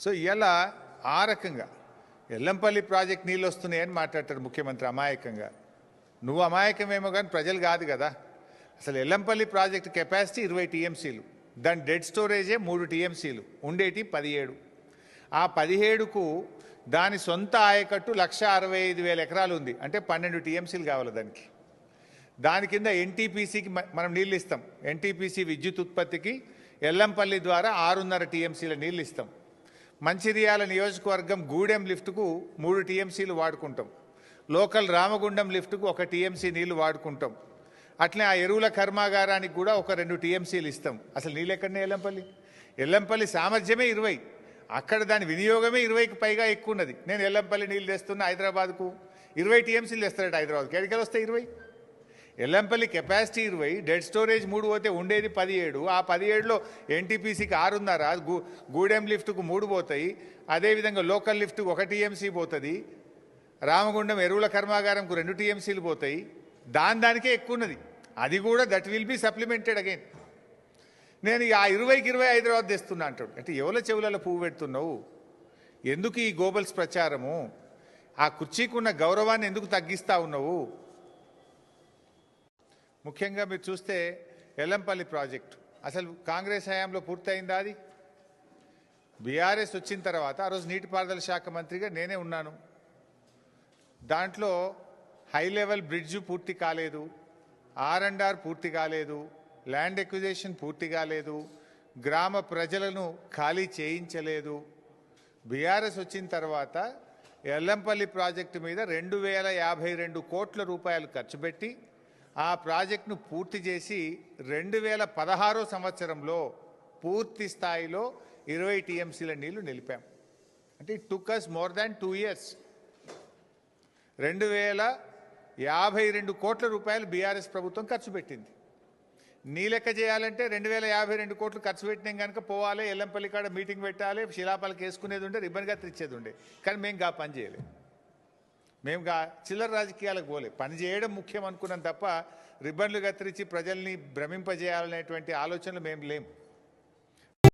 So ఇలా ఆ రకంగా ఎల్లంపల్లి ప్రాజెక్ట్ నీళ్ళు వస్తున్నాయని మాట్లాడతాడు ముఖ్యమంత్రి అమాయకంగా. నువ్వు అమాయకమేమో కానీ ప్రజలు కాదు కదా. అసలు ఎల్లంపల్లి ప్రాజెక్ట్ కెపాసిటీ ఇరవై టీఎంసీలు. దాని డెడ్ స్టోరేజే మూడు టీఎంసీలు. ఉండేటి పదిహేడు. ఆ పదిహేడుకు దాని సొంత ఆయకట్టు లక్ష అరవై ఐదు వేల ఎకరాలు ఉంది. అంటే పన్నెండు టీఎంసీలు కావాలి దానికి. దాని కింద ఎన్టీపీసీకి మనం నీళ్ళు ఇస్తాం ఎన్టీపీసీ విద్యుత్ ఉత్పత్తికి ఎల్లంపల్లి ద్వారా ఆరున్నర టీఎంసీల నీళ్ళు ఇస్తాం మంచిర్యాల నియోజకవర్గం గూడెం లిఫ్ట్కు మూడు టీఎంసీలు వాడుకుంటాం. లోకల్ రామగుండం లిఫ్ట్కు ఒక టీఎంసీ నీళ్ళు వాడుకుంటాం. అట్లే ఆ ఎరువుల కర్మాగారానికి కూడా ఒక రెండు టీఎంసీలు ఇస్తాం. అసలు నీళ్ళు ఎక్కడనే ఎల్లంపల్లి? ఎల్లంపల్లి సామర్థ్యమే ఇరవై. అక్కడ దాని వినియోగమే ఇరవైకి పైగా ఎక్కువ ఉన్నది నేను ఎల్లంపల్లి నీళ్ళు తెస్తున్నా హైదరాబాద్కు ఇరవై టీఎంసీలు తెస్తారట హైదరాబాద్కి. ఎక్కడికి వస్తాయి ఇరవై? ఎల్లంపల్లి కెపాసిటీ ఇరవై డెడ్ స్టోరేజ్ మూడు పోతే ఉండేది పదిహేడు ఆ పదిహేడులో ఎన్టీపీసీకి ఆరున్నర గూ గూడెం లిఫ్ట్కు మూడు పోతాయి అదేవిధంగా లోకల్ లిఫ్ట్కు ఒక టీఎంసీ పోతుంది రామగుండం ఎరువుల కర్మాగారంకు రెండు టీఎంసీలు పోతాయి దాని దానికే ఎక్కువ ఉన్నది అది కూడా that will be supplemented again. నేను ఆ ఇరవైకి ఇరవై హైదరాబాద్ తెస్తున్నా అంటాడు అంటే ఎవల చెవులలో పువ్వు పెడుతున్నావు? ఎందుకు ఈ గోబల్స్ ప్రచారము? ఆ కుర్చీకున్న గౌరవాన్ని ఎందుకు తగ్గిస్తా ఉన్నావు? ముఖ్యంగా మీరు చూస్తే ఎల్లంపల్లి ప్రాజెక్టు. అసలు కాంగ్రెస్ హయాంలో పూర్తయిందా అది? బీఆర్ఎస్ వచ్చిన తర్వాత ఆ రోజు నీటిపారుదల శాఖ మంత్రిగా నేనే ఉన్నాను. దాంట్లో హై లెవెల్ బ్రిడ్జ్ పూర్తి కాలేదు ఆర్ అండ్ ఆర్ పూర్తి కాలేదు ల్యాండ్ ఎక్విజేషన్ పూర్తి కాలేదు గ్రామ ప్రజలను ఖాళీ చేయించలేదు. బీఆర్ఎస్ వచ్చిన తర్వాత ఎల్లంపల్లి ప్రాజెక్టు మీద రెండు వేల యాభై రెండు కోట్ల రూపాయలు ఖర్చు పెట్టి ఆ ప్రాజెక్టును పూర్తి చేసి రెండు వేల పదహారో సంవత్సరంలో పూర్తి స్థాయిలో ఇరవై టీఎంసీల నీళ్ళు నిలిపాం. అంటే it took us more than two years రెండు వేల యాభై రెండు కోట్ల రూపాయలు బీఆర్ఎస్ ప్రభుత్వం ఖర్చు పెట్టింది. నీలెక్క చేయాలంటే రెండు వేల యాభై రెండు కోట్లు ఖర్చు పెట్టినాం కనుక పోవాలి ఎల్లంపల్లి కాడ మీటింగ్ పెట్టాలి శిలాపాలకు వేసుకునేది ఉండే రిబ్బన్ తెచ్చేది ఉండే. కానీ మేము గా పని చేయలేదు. మేము చిల్లర రాజకీయాలకు పోలే. పని చేయడం ముఖ్యం అనుకున్నాం తప్ప రిబ్బన్లు కత్తిరించి ప్రజల్ని భ్రమింపజేయాలనేటువంటి ఆలోచనలు మేము లేము.